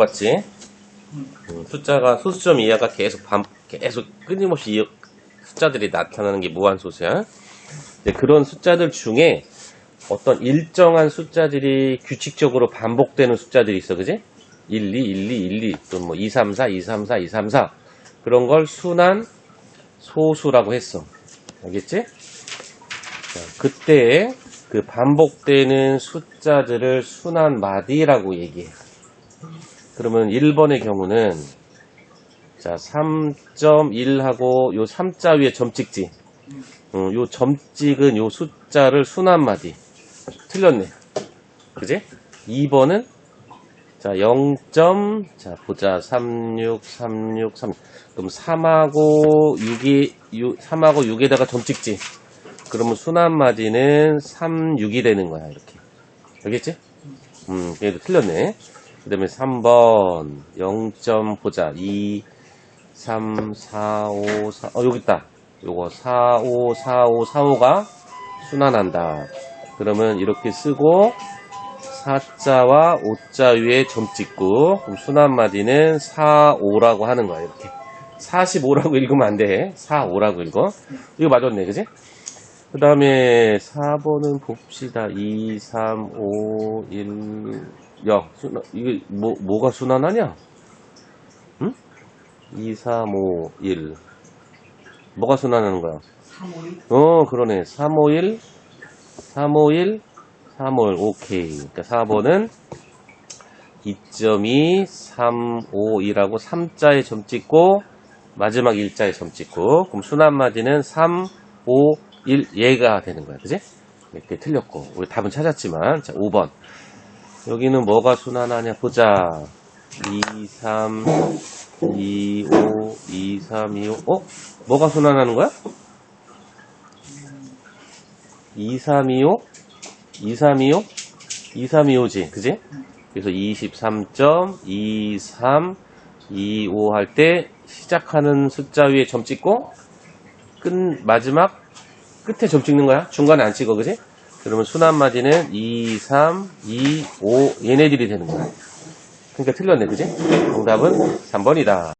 봤지? 음, 숫자가 소수점 이하가 계속 반, 계속 끊임없이 이- 숫자들이 나타나는 게 무한소수야. 이제 그런 숫자들 중에 어떤 일정한 숫자들이 규칙적으로 반복되는 숫자들이 있어, 그지? 1, 2, 1, 2, 1, 2, 또뭐 2, 3, 4, 2, 3, 4, 2, 3, 4. 그런 걸 순한 소수라고 했어. 알겠지? 자, 그때 그 반복되는 숫자들을 순한 마디라고 얘기해. 그러면 1번의 경우는 자 3.1하고 요 3자 위에 점 찍지. 음, 요 점 찍은 요 숫자를 순한 마디. 틀렸네. 그지? 2번은 자 0. 자 보자 36 36 3 그럼 3하고 6이 6, 3하고 6에다가 점 찍지. 그러면 순한 마디는 3, 6이 되는 거야 이렇게. 알겠지? 음, 얘도 틀렸네. 그 다음에 3번 0점 보자 2 3 4 5 4 어, 여기 있다 요거 4 5 4 5 4 5가 순환한다 그러면 이렇게 쓰고 4자와 5자 위에 점 찍고 그럼 순환 마디는 4 5라고 하는 거야 이렇게 45라고 읽으면 안돼 4 5라고 읽어 이거 맞았네 그지? 그 다음에 4번은 봅시다. 2, 3, 5, 1. 야, 순환, 이게 뭐, 뭐가 순환하냐? 응? 2, 3, 5, 1. 뭐가 순환하는 거야? 351 어, 그러네. 3, 5, 1. 3, 5, 1. 3, 5, 1. 오케이. 그러니까 4번은 2.2, 3, 5, 1하고 3자에 점 찍고 마지막 1자에 점 찍고 그럼 순환 마디는 3, 5, 1 얘가 되는 거야. 그지? 이렇게 틀렸고 우리 답은 찾았지만 자 5번 여기는 뭐가 순환하냐 보자 2, 3, 2, 5, 2, 3, 2, 5 어? 뭐가 순환하는 거야? 2, 3, 2, 5 2, 3, 2, 5 2, 3, 2, 5지 그지? 그래서 23.23, 25 할 때 시작하는 숫자 위에 점 찍고 끝 마지막 끝에 점 찍는 거야. 중간에 안 찍어, 그지? 그러면 순환 마디는 2, 3, 2, 5 얘네들이 되는 거야. 그러니까 틀렸네, 그지? 정답은 3번이다.